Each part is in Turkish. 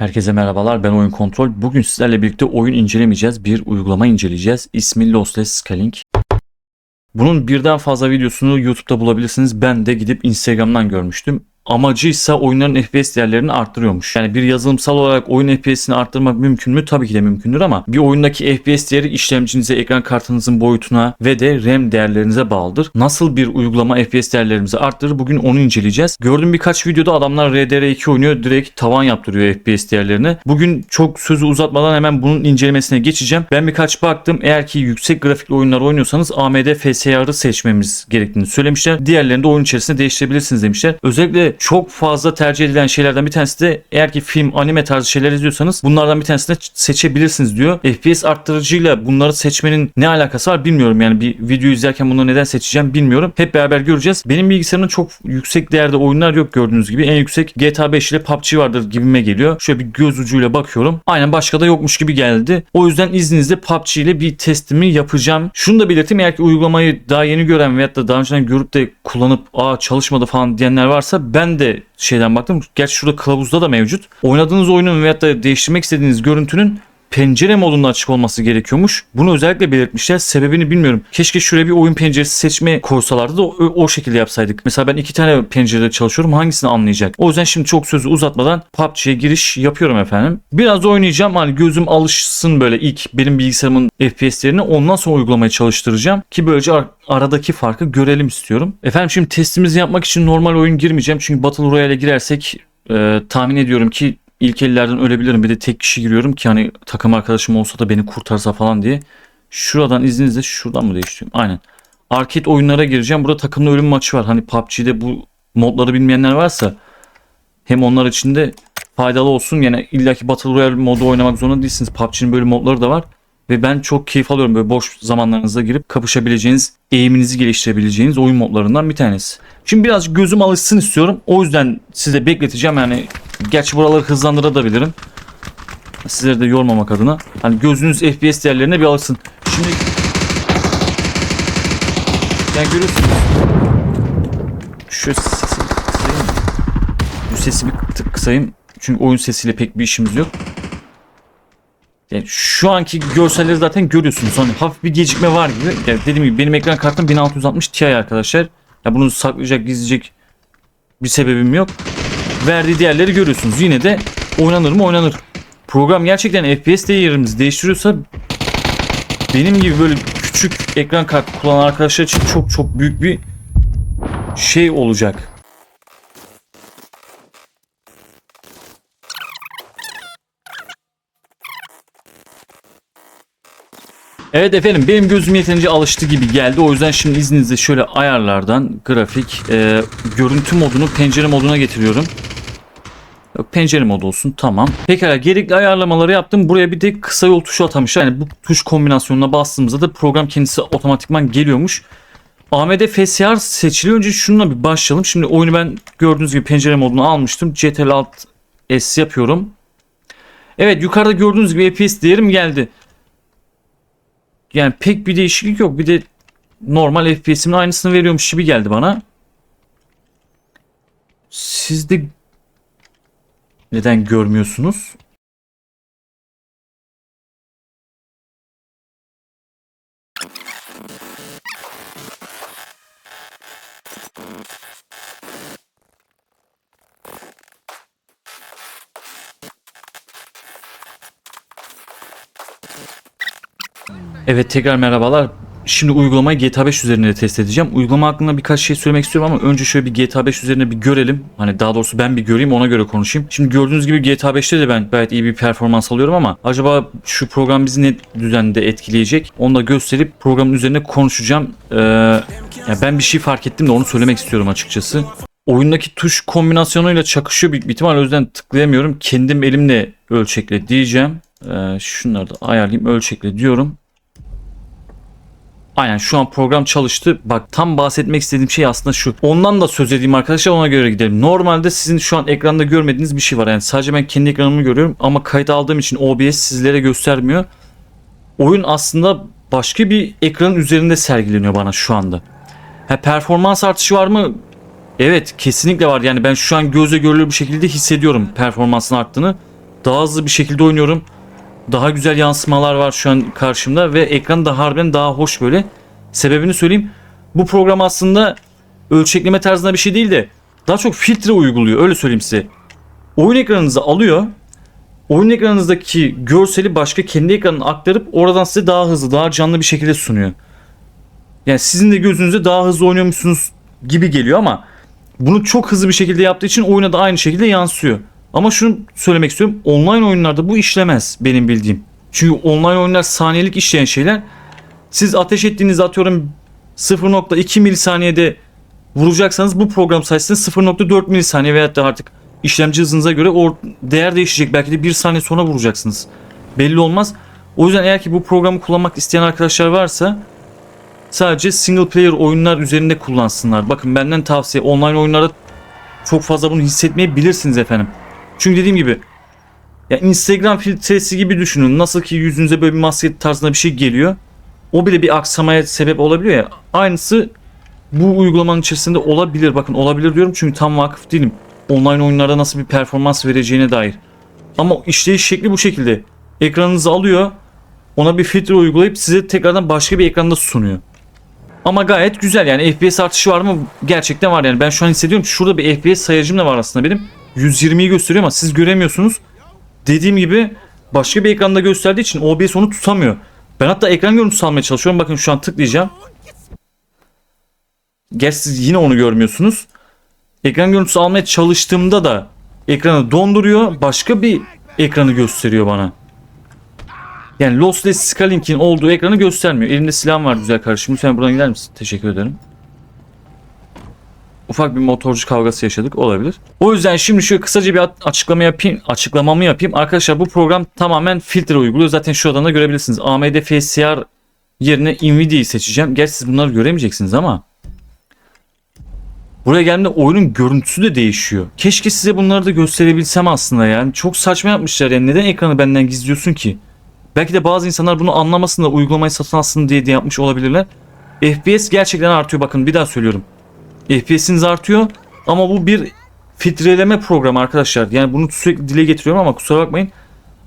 Herkese merhabalar ben Oyun Kontrol. Bugün sizlerle birlikte oyun incelemeyeceğiz. Bir uygulama inceleyeceğiz. İsmi Lossless Scaling. Bunun birden fazla videosunu YouTube'da bulabilirsiniz. Ben de gidip Instagram'dan görmüştüm. Amacı ise oyunların FPS değerlerini arttırıyormuş. Yani bir yazılımsal olarak oyun FPS'ini arttırmak mümkün mü? Tabii ki de mümkündür ama bir oyundaki FPS değeri işlemcinize, ekran kartınızın boyutuna ve de RAM değerlerinize bağlıdır. Nasıl bir uygulama FPS değerlerimizi arttırır? Bugün onu inceleyeceğiz. Gördüğüm birkaç videoda adamlar RDR2 oynuyor. Direkt tavan yaptırıyor FPS değerlerini. Bugün çok sözü uzatmadan hemen bunun incelemesine geçeceğim. Ben birkaç baktım. Eğer ki yüksek grafikli oyunlar oynuyorsanız AMD FSR'ı seçmemiz gerektiğini söylemişler. Diğerlerini de oyun içerisinde değiştirebilirsiniz demişler. Özellikle çok fazla tercih edilen şeylerden bir tanesi de eğer ki film, anime tarzı şeyler izliyorsanız bunlardan bir tanesini seçebilirsiniz diyor. FPS arttırıcıyla bunları seçmenin ne alakası var bilmiyorum. Yani bir video izlerken bunları neden seçeceğim bilmiyorum. Hep beraber göreceğiz. Benim bilgisayarımda çok yüksek değerde oyunlar yok gördüğünüz gibi. En yüksek GTA 5 ile PUBG vardır gibime geliyor. Şöyle bir göz ucuyla bakıyorum. Aynen başka da yokmuş gibi geldi. O yüzden izninizle PUBG ile bir testimi yapacağım. Şunu da belirteyim eğer ki uygulamayı daha yeni gören veyahut da daha önceden görüp de kullanıp aa çalışmadı falan diyenler varsa ben de şeyden baktım. Gerçi şurada kılavuzda da mevcut. Oynadığınız oyunun veyahut da değiştirmek istediğiniz görüntünün pencere modunda açık olması gerekiyormuş. Bunu özellikle belirtmişler. Sebebini bilmiyorum. Keşke şuraya bir oyun penceresi seçme koysalardı da o, o şekilde yapsaydık. Mesela ben iki tane pencerede çalışıyorum. Hangisini anlayacak? O yüzden şimdi çok sözü uzatmadan PUBG'ye giriş yapıyorum efendim. Biraz oynayacağım. Hani gözüm alışsın böyle ilk benim bilgisayarımın FPS'lerini. Ondan sonra uygulamaya çalıştıracağım. Ki böylece ar- aradaki farkı görelim istiyorum. Efendim şimdi testimizi yapmak için normal oyun girmeyeceğim. Çünkü Battle Royale'e girersek e, tahmin ediyorum ki ilk ellerden ölebilirim. Bir de tek kişi giriyorum ki hani takım arkadaşım olsa da beni kurtarsa falan diye. Şuradan izninizle şuradan mı değiştiriyorum? Aynen. Arcade oyunlara gireceğim. Burada takımlı ölüm maçı var. Hani PUBG'de bu modları bilmeyenler varsa hem onlar için de faydalı olsun. Yani illaki Battle Royale modu oynamak zorunda değilsiniz. PUBG'nin böyle modları da var. Ve ben çok keyif alıyorum böyle boş zamanlarınızda girip kapışabileceğiniz, eğiminizi geliştirebileceğiniz oyun modlarından bir tanesi. Şimdi biraz gözüm alışsın istiyorum. O yüzden size bekleteceğim. Yani gerçi buraları hızlandırabilirim. Sizleri de yormamak adına. Hani gözünüz FPS değerlerine bir alışsın. Şimdi yani görüyorsunuz. Şu sesi kısayım. Bu sesi bir tık kısayım. Çünkü oyun sesiyle pek bir işimiz yok. Yani şu anki görselleri zaten görüyorsunuz. Hani hafif bir gecikme var gibi. Yani dediğim gibi benim ekran kartım 1660 Ti arkadaşlar. Ya bunu saklayacak, gizleyecek bir sebebim yok. Verdiği değerleri görüyorsunuz. Yine de oynanır mı oynanır. Program gerçekten FPS değerimizi değiştiriyorsa benim gibi böyle küçük ekran kartı kullanan arkadaşlar için çok çok büyük bir şey olacak. Evet efendim benim gözüm yeterince alıştı gibi geldi. O yüzden şimdi izninizle şöyle ayarlardan grafik e, görüntü modunu pencere moduna getiriyorum. Pencere modu olsun tamam. Pekala gerekli ayarlamaları yaptım. Buraya bir de kısa yol tuşu atamışlar. Yani bu tuş kombinasyonuna bastığımızda da program kendisi otomatikman geliyormuş. AMD FSR seçili. Önce şununla bir başlayalım. Şimdi oyunu ben gördüğünüz gibi pencere moduna almıştım. CTRL Alt S yapıyorum. Evet yukarıda gördüğünüz gibi FPS değerim geldi. Yani pek bir değişiklik yok. Bir de normal FPS'imin aynısını veriyormuş gibi geldi bana. Siz de neden görmüyorsunuz? Evet tekrar merhabalar. Şimdi uygulamayı GTA 5 üzerinde test edeceğim. Uygulama hakkında birkaç şey söylemek istiyorum ama önce şöyle bir GTA 5 üzerinde bir görelim. Hani daha doğrusu ben bir göreyim ona göre konuşayım. Şimdi gördüğünüz gibi GTA 5'te de ben gayet iyi bir performans alıyorum ama acaba şu program bizi ne düzende etkileyecek? Onu da gösterip programın üzerine konuşacağım. Ee, ya ben bir şey fark ettim de onu söylemek istiyorum açıkçası. Oyundaki tuş kombinasyonuyla çakışıyor bir ihtimal. O yüzden tıklayamıyorum. Kendim elimle ölçekle diyeceğim. Ee, şunları da ayarlayayım ölçekle diyorum. Aynen şu an program çalıştı. Bak tam bahsetmek istediğim şey aslında şu. Ondan da söz edeyim arkadaşlar ona göre gidelim. Normalde sizin şu an ekranda görmediğiniz bir şey var. Yani sadece ben kendi ekranımı görüyorum ama kayıt aldığım için OBS sizlere göstermiyor. Oyun aslında başka bir ekranın üzerinde sergileniyor bana şu anda. Ha, performans artışı var mı? Evet kesinlikle var. Yani ben şu an gözle görülür bir şekilde hissediyorum performansın arttığını. Daha hızlı bir şekilde oynuyorum. Daha güzel yansımalar var şu an karşımda ve ekran da harbiden daha hoş böyle. Sebebini söyleyeyim. Bu program aslında ölçekleme tarzında bir şey değil de daha çok filtre uyguluyor öyle söyleyeyim size. Oyun ekranınızı alıyor. Oyun ekranınızdaki görseli başka kendi ekranına aktarıp oradan size daha hızlı, daha canlı bir şekilde sunuyor. Yani sizin de gözünüzde daha hızlı oynuyormuşsunuz gibi geliyor ama bunu çok hızlı bir şekilde yaptığı için oyuna da aynı şekilde yansıyor. Ama şunu söylemek istiyorum. Online oyunlarda bu işlemez benim bildiğim. Çünkü online oyunlar saniyelik işleyen şeyler. Siz ateş ettiğiniz atıyorum 0.2 milisaniyede vuracaksanız bu program sayesinde 0.4 milisaniye veyahut da artık işlemci hızınıza göre o değer değişecek. Belki de 1 saniye sonra vuracaksınız. Belli olmaz. O yüzden eğer ki bu programı kullanmak isteyen arkadaşlar varsa sadece single player oyunlar üzerinde kullansınlar. Bakın benden tavsiye online oyunlarda çok fazla bunu hissetmeyebilirsiniz efendim. Çünkü dediğim gibi ya Instagram filtresi gibi düşünün. Nasıl ki yüzünüze böyle bir maske tarzında bir şey geliyor. O bile bir aksamaya sebep olabiliyor ya. Aynısı bu uygulamanın içerisinde olabilir. Bakın olabilir diyorum çünkü tam vakıf değilim. Online oyunlarda nasıl bir performans vereceğine dair. Ama işleyiş şekli bu şekilde. Ekranınızı alıyor. Ona bir filtre uygulayıp size tekrardan başka bir ekranda sunuyor. Ama gayet güzel yani FPS artışı var mı? Gerçekten var yani. Ben şu an hissediyorum şurada bir FPS sayacım da var aslında benim. 120'yi gösteriyor ama siz göremiyorsunuz. Dediğim gibi başka bir ekranda gösterdiği için OBS onu tutamıyor. Ben hatta ekran görüntüsü almaya çalışıyorum. Bakın şu an tıklayacağım. Gerçi siz yine onu görmüyorsunuz. Ekran görüntüsü almaya çalıştığımda da ekranı donduruyor. Başka bir ekranı gösteriyor bana. Yani Lossless Scalink'in olduğu ekranı göstermiyor. Elimde silahım var güzel kardeşim. Lütfen buradan gider misin? Teşekkür ederim. Ufak bir motorcu kavgası yaşadık olabilir. O yüzden şimdi şöyle kısaca bir açıklama yapayım, açıklamamı yapayım. Arkadaşlar bu program tamamen filtre uyguluyor. Zaten şuradan da görebilirsiniz. AMD FSR yerine Nvidia'yı seçeceğim. Gerçi siz bunları göremeyeceksiniz ama Buraya geldiğinde oyunun görüntüsü de değişiyor. Keşke size bunları da gösterebilsem aslında yani. Çok saçma yapmışlar yani. Neden ekranı benden gizliyorsun ki? Belki de bazı insanlar bunu anlamasın da uygulamayı satın alsın diye de yapmış olabilirler. FPS gerçekten artıyor bakın bir daha söylüyorum. FPS'iniz artıyor ama bu bir filtreleme programı arkadaşlar. Yani bunu sürekli dile getiriyorum ama kusura bakmayın.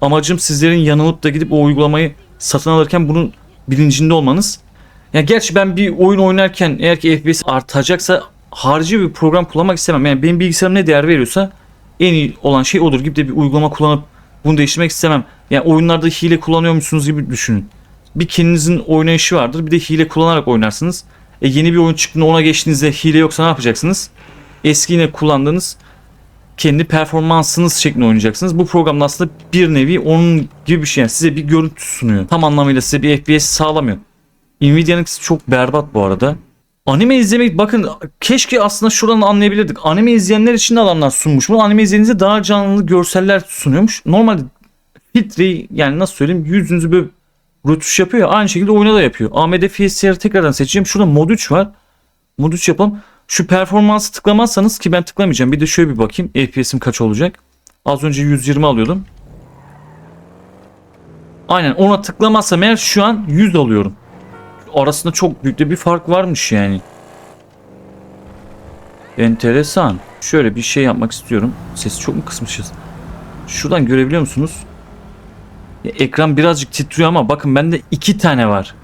Amacım sizlerin yanılıp da gidip o uygulamayı satın alırken bunun bilincinde olmanız. Ya gerçi ben bir oyun oynarken eğer ki FPS artacaksa harici bir program kullanmak istemem. Yani benim bilgisayarım ne değer veriyorsa en iyi olan şey odur. Gibi de bir uygulama kullanıp bunu değiştirmek istemem. Yani oyunlarda hile kullanıyormuşsunuz gibi düşünün. Bir kendinizin oynayışı vardır. Bir de hile kullanarak oynarsınız. E yeni bir oyun çıktığında ona geçtiğinizde hile yoksa ne yapacaksınız? Eski yine kullandığınız kendi performansınız şeklinde oynayacaksınız. Bu programda aslında bir nevi onun gibi bir şey. Yani size bir görüntü sunuyor. Tam anlamıyla size bir FPS sağlamıyor. Nvidia'nın çok berbat bu arada. Anime izlemek bakın keşke aslında şuradan anlayabilirdik. Anime izleyenler için de adamlar sunmuş. Bu anime izlediğinizde daha canlı görseller sunuyormuş. Normalde filtreyi yani nasıl söyleyeyim yüzünüzü böyle rötuş yapıyor ya aynı şekilde oyuna da yapıyor. AMD FSR'ı tekrardan seçeceğim. Şurada mod 3 var. Mod 3 yapalım. Şu performansı tıklamazsanız ki ben tıklamayacağım. Bir de şöyle bir bakayım. FPS'im kaç olacak? Az önce 120 alıyordum. Aynen ona tıklamazsam eğer şu an 100 alıyorum arasında çok büyük de bir fark varmış yani. Enteresan. Şöyle bir şey yapmak istiyorum. Sesi çok mu kısmışız? Şuradan görebiliyor musunuz? Ekran birazcık titriyor ama bakın bende iki tane var.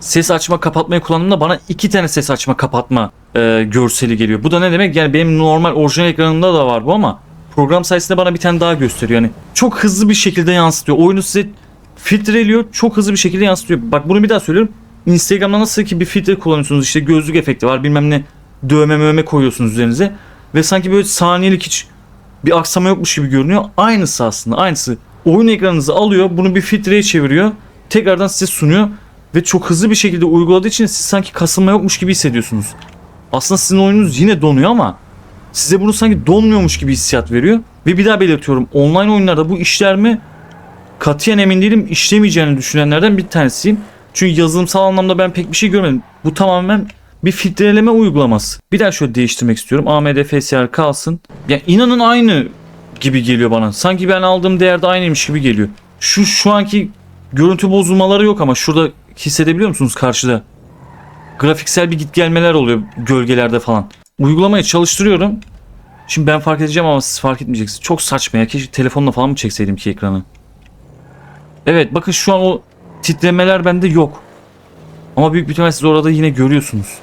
Ses açma kapatmayı kullandığımda bana iki tane ses açma kapatma e, görseli geliyor. Bu da ne demek? Yani benim normal orijinal ekranımda da var bu ama program sayesinde bana bir tane daha gösteriyor. Yani çok hızlı bir şekilde yansıtıyor. Oyunu size filtreliyor. Çok hızlı bir şekilde yansıtıyor. Bak bunu bir daha söylüyorum. Instagram'da nasıl ki bir filtre kullanıyorsunuz işte gözlük efekti var bilmem ne dövme mövme koyuyorsunuz üzerinize ve sanki böyle saniyelik hiç bir aksama yokmuş gibi görünüyor. Aynısı aslında aynısı. Oyun ekranınızı alıyor bunu bir filtreye çeviriyor tekrardan size sunuyor ve çok hızlı bir şekilde uyguladığı için siz sanki kasılma yokmuş gibi hissediyorsunuz. Aslında sizin oyununuz yine donuyor ama size bunu sanki donmuyormuş gibi hissiyat veriyor. Ve bir daha belirtiyorum online oyunlarda bu işler mi katiyen emin değilim işlemeyeceğini düşünenlerden bir tanesiyim. Çünkü yazılımsal anlamda ben pek bir şey görmedim. Bu tamamen bir filtreleme uygulaması. Bir daha şöyle değiştirmek istiyorum. AMD FSR kalsın. Ya inanın aynı gibi geliyor bana. Sanki ben aldığım değerde aynıymış gibi geliyor. Şu şu anki görüntü bozulmaları yok ama şurada hissedebiliyor musunuz karşıda? Grafiksel bir git gelmeler oluyor gölgelerde falan. Uygulamayı çalıştırıyorum. Şimdi ben fark edeceğim ama siz fark etmeyeceksiniz. Çok saçma ya. Keşke telefonla falan mı çekseydim ki ekranı. Evet bakın şu an o titremeler bende yok. Ama büyük bir ihtimal siz orada yine görüyorsunuz.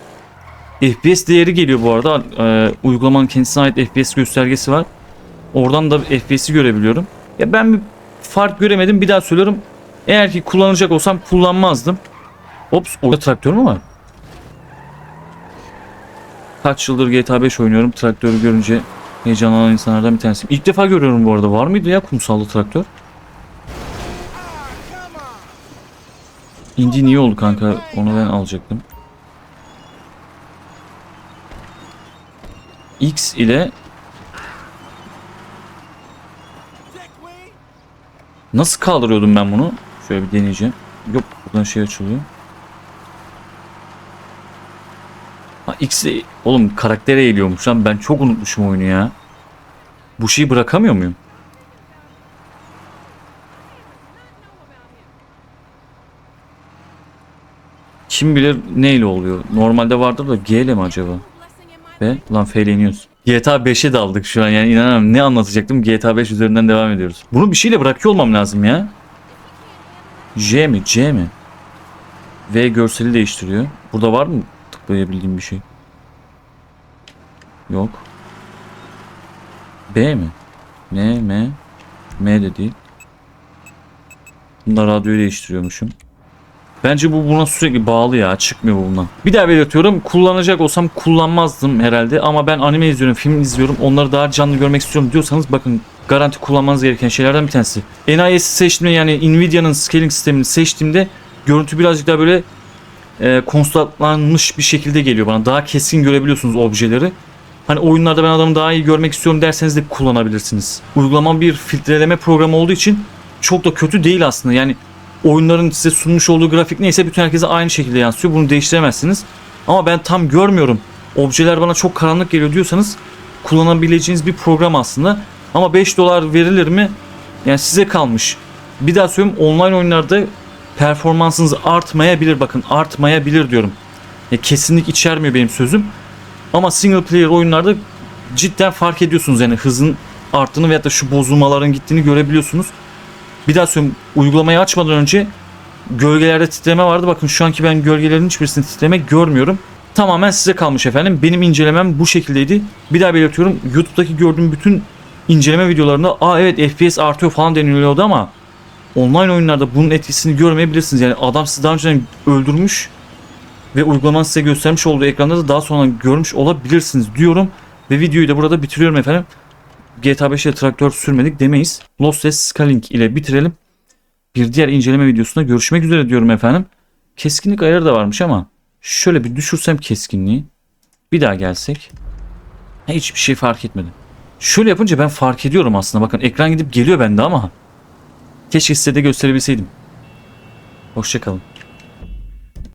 FPS değeri geliyor bu arada. Ee, uygulamanın kendisine ait FPS göstergesi var. Oradan da FPS'i görebiliyorum. Ya ben bir fark göremedim. Bir daha söylüyorum. Eğer ki kullanacak olsam kullanmazdım. Ops orada traktör mü var? Kaç yıldır GTA 5 oynuyorum. Traktörü görünce heyecanlanan insanlardan bir tanesiyim. İlk defa görüyorum bu arada. Var mıydı ya kumsallı traktör? İndi niye oldu kanka? Onu ben alacaktım. X ile Nasıl kaldırıyordum ben bunu? Şöyle bir deneyeceğim. Yok buradan şey açılıyor. Ha X ile... Oğlum karaktere eğiliyormuş lan. Ben çok unutmuşum oyunu ya. Bu şeyi bırakamıyor muyum? Kim bilir neyle oluyor? Normalde vardır da G ile mi acaba? Ve lan F ile iniyoruz. GTA 5'e daldık şu an yani inanamıyorum. Ne anlatacaktım? GTA 5 üzerinden devam ediyoruz. Bunu bir şeyle bırakıyor olmam lazım ya. J mi? C mi? V görseli değiştiriyor. Burada var mı tıklayabildiğim bir şey? Yok. B mi? N, M. M de değil. Bunda radyoyu değiştiriyormuşum. Bence bu buna sürekli bağlı ya. Çıkmıyor bu bundan. Bir daha belirtiyorum. Kullanacak olsam kullanmazdım herhalde. Ama ben anime izliyorum, film izliyorum. Onları daha canlı görmek istiyorum diyorsanız bakın garanti kullanmanız gereken şeylerden bir tanesi. NIS'i seçtiğimde yani Nvidia'nın scaling sistemini seçtiğimde görüntü birazcık daha böyle e, konstantlanmış bir şekilde geliyor bana. Daha keskin görebiliyorsunuz objeleri. Hani oyunlarda ben adamı daha iyi görmek istiyorum derseniz de kullanabilirsiniz. Uygulama bir filtreleme programı olduğu için çok da kötü değil aslında. Yani oyunların size sunmuş olduğu grafik neyse bütün herkese aynı şekilde yansıyor. Bunu değiştiremezsiniz. Ama ben tam görmüyorum. Objeler bana çok karanlık geliyor diyorsanız kullanabileceğiniz bir program aslında. Ama 5 dolar verilir mi? Yani size kalmış. Bir daha söyleyeyim online oyunlarda performansınız artmayabilir. Bakın artmayabilir diyorum. Ya kesinlik içermiyor benim sözüm. Ama single player oyunlarda cidden fark ediyorsunuz yani hızın arttığını veyahut da şu bozulmaların gittiğini görebiliyorsunuz. Bir daha söyleyeyim uygulamayı açmadan önce gölgelerde titreme vardı. Bakın şu anki ben gölgelerin hiçbirisinde titreme görmüyorum. Tamamen size kalmış efendim. Benim incelemem bu şekildeydi. Bir daha belirtiyorum. YouTube'daki gördüğüm bütün inceleme videolarında aa evet FPS artıyor falan deniliyordu ama online oyunlarda bunun etkisini görmeyebilirsiniz. Yani adam sizi daha önceden öldürmüş ve uygulamanın size göstermiş olduğu ekranda da daha sonra görmüş olabilirsiniz diyorum. Ve videoyu da burada bitiriyorum efendim. GTA 5'te traktör sürmedik demeyiz. Lossless Scaling ile bitirelim. Bir diğer inceleme videosunda görüşmek üzere diyorum efendim. Keskinlik ayarı da varmış ama şöyle bir düşürsem keskinliği. Bir daha gelsek. Hiçbir şey fark etmedim. Şöyle yapınca ben fark ediyorum aslında. Bakın ekran gidip geliyor bende ama. Keşke size de gösterebilseydim. Hoşçakalın.